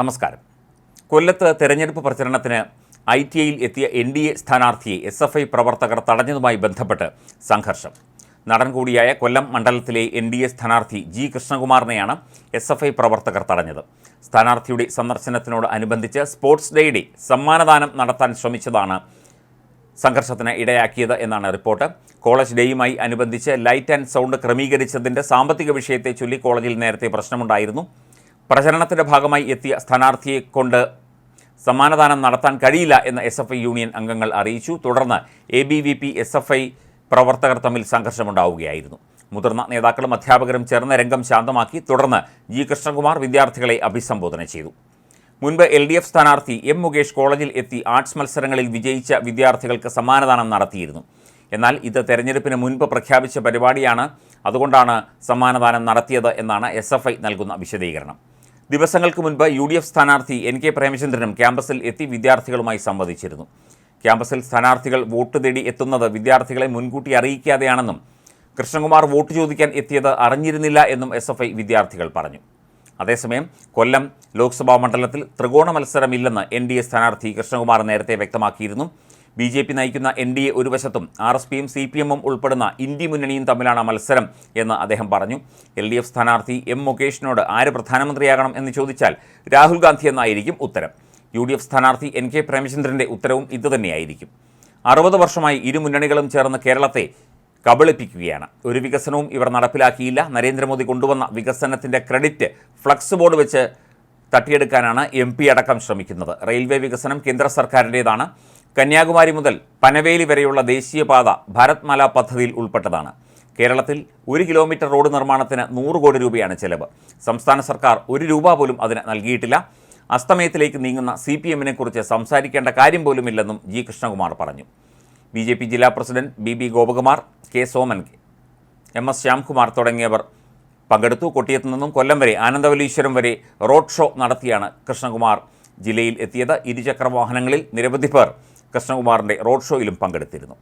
നമസ്കാരം. കൊല്ലത്ത് തെരഞ്ഞെടുപ്പ് പ്രചരണത്തിന് ഐ ടി ഐയിൽ എത്തിയ എൻ ഡി എ സ്ഥാനാർത്ഥിയെ എസ് എഫ് ഐ പ്രവർത്തകർ തടഞ്ഞതുമായി ബന്ധപ്പെട്ട് സംഘർഷം. നടൻ കൂടിയായ കൊല്ലം മണ്ഡലത്തിലെ എൻ ഡി എ സ്ഥാനാർത്ഥി ജി കൃഷ്ണകുമാറിനെയാണ് എസ് എഫ് ഐ പ്രവർത്തകർ തടഞ്ഞത്. സ്ഥാനാർത്ഥിയുടെ സന്ദർശനത്തിനോട് അനുബന്ധിച്ച് സ്പോർട്സ് ഡേയുടെ സമ്മാനദാനം നടത്താൻ ശ്രമിച്ചതാണ് സംഘർഷത്തിന് ഇടയാക്കിയത് എന്നാണ് റിപ്പോർട്ട്. കോളേജ് ഡേയുമായി അനുബന്ധിച്ച് ലൈറ്റ് ആൻഡ് സൗണ്ട് ക്രമീകരിച്ചതിന്റെ സാമ്പത്തിക വിഷയത്തെ ചൊല്ലി കോളേജിൽ നേരത്തെ പ്രശ്നമുണ്ടായിരുന്നു. പ്രചരണത്തിന്റെ ഭാഗമായി എത്തിയ സ്ഥാനാർത്ഥിയെ കൊണ്ട് സമ്മാനദാനം നടത്താൻ കഴിയില്ല എന്ന് എസ് എഫ് ഐ യൂണിയൻ അംഗങ്ങൾ അറിയിച്ചു. തുടർന്ന് A B V P S F I പ്രവർത്തകർ തമ്മിൽ സംഘർഷമുണ്ടാവുകയായിരുന്നു. മുതിർന്ന നേതാക്കളും അധ്യാപകരും ചേർന്ന് രംഗം ശാന്തമാക്കി. തുടർന്ന് ജി കൃഷ്ണകുമാർ വിദ്യാർത്ഥികളെ അഭിസംബോധന ചെയ്തു. മുൻപ് എൽ ഡി എഫ് സ്ഥാനാർത്ഥി എം മുകേഷ് കോളേജിൽ എത്തി ആർട്സ് മത്സരങ്ങളിൽ വിജയിച്ച വിദ്യാർത്ഥികൾക്ക് സമ്മാനദാനം നടത്തിയിരുന്നു. എന്നാൽ ഇത് തെരഞ്ഞെടുപ്പിന് മുൻപ് പ്രഖ്യാപിച്ച പരിപാടിയാണ്. അതുകൊണ്ടാണ് സമ്മാനദാനം നടത്തിയത് എന്നാണ് എസ് നൽകുന്ന വിശദീകരണം. ദിവസങ്ങൾക്ക് മുൻപ് യു ഡി എഫ് സ്ഥാനാർത്ഥി എൻ കെ പ്രേമചന്ദ്രനും ക്യാമ്പസിൽ എത്തി വിദ്യാർത്ഥികളുമായി സംവദിച്ചിരുന്നു. ക്യാമ്പസിൽ സ്ഥാനാർത്ഥികൾ വോട്ട് തേടി എത്തുന്നത് വിദ്യാർത്ഥികളെ മുൻകൂട്ടി അറിയിക്കാതെയാണെന്നും കൃഷ്ണകുമാർ വോട്ട് ചോദിക്കാൻ എത്തിയത് അറിഞ്ഞിരുന്നില്ല എന്നും എസ് എഫ് ഐ വിദ്യാർത്ഥികൾ പറഞ്ഞു. അതേസമയം കൊല്ലം ലോക്സഭാ മണ്ഡലത്തിൽ ത്രികോണ മത്സരമില്ലെന്ന് എൻ ഡി എ സ്ഥാനാർത്ഥി കൃഷ്ണകുമാർ നേരത്തെ വ്യക്തമാക്കിയിരുന്നു. ബി ജെ പി നയിക്കുന്ന എൻ ഡി എ ഒരു വശത്തും ആർ എസ് പിയും സി പി എമ്മും ഉൾപ്പെടുന്ന ഇന്ത്യ മുന്നണിയും തമ്മിലാണ് മത്സരം എന്ന് അദ്ദേഹം പറഞ്ഞു. എൽ ഡി എഫ് സ്ഥാനാർത്ഥി എം മുകേഷിനോട് ആര് പ്രധാനമന്ത്രിയാകണം എന്ന് ചോദിച്ചാൽ രാഹുൽ ഗാന്ധി എന്നായിരിക്കും ഉത്തരം. യു ഡി എഫ് സ്ഥാനാർത്ഥി എൻ കെ പ്രേമചന്ദ്രന്റെ ഉത്തരവും ഇതുതന്നെയായിരിക്കും അറുപത് വർഷമായി ഇരു മുന്നണികളും ചേർന്ന് കേരളത്തെ കബളിപ്പിക്കുകയാണ്. ഒരു വികസനവും ഇവർ നടപ്പിലാക്കിയില്ല. നരേന്ദ്രമോദി കൊണ്ടുവന്ന വികസനത്തിന്റെ ക്രെഡിറ്റ് ഫ്ലക്സ് ബോർഡ് വെച്ച് തട്ടിയെടുക്കാനാണ് എം പി അടക്കം ശ്രമിക്കുന്നത്. റെയിൽവേ വികസനം കേന്ദ്ര സർക്കാരിന്റേതാണ് കന്യാകുമാരി മുതൽ പനവേലി വരെയുള്ള ദേശീയപാത ഭാരത്മാല പദ്ധതിയിൽ ഉൾപ്പെട്ടതാണ്. കേരളത്തിൽ ഒരു കിലോമീറ്റർ റോഡ് നിർമ്മാണത്തിന് നൂറ് കോടി രൂപയാണ് ചെലവ്. സംസ്ഥാന സർക്കാർ ഒരു രൂപ പോലും അതിന് നൽകിയിട്ടില്ല. അസ്തമയത്തിലേക്ക് നീങ്ങുന്ന സി പി എമ്മിനെക്കുറിച്ച് സംസാരിക്കേണ്ട കാര്യം പോലുമില്ലെന്നും ജി. കൃഷ്ണകുമാർ പറഞ്ഞു. ബി ജെ പി ജില്ലാ president B B Gopakumar K Soman M S Shyamkumar തുടങ്ങിയവർ പങ്കെടുത്തു. കൊട്ടിയത്തു നിന്നും കൊല്ലം വരെ ആനന്ദവല്ലീശ്വരം വരെ റോഡ് ഷോ നടത്തിയാണ് കൃഷ്ണകുമാർ ജില്ലയിൽ എത്തിയത്. ഇരുചക്ര വാഹനങ്ങളിൽ നിരവധി പേർ കൃഷ്ണകുമാറിന്റെ റോഡ് ഷോയിലും പങ്കെടുത്തിരുന്നു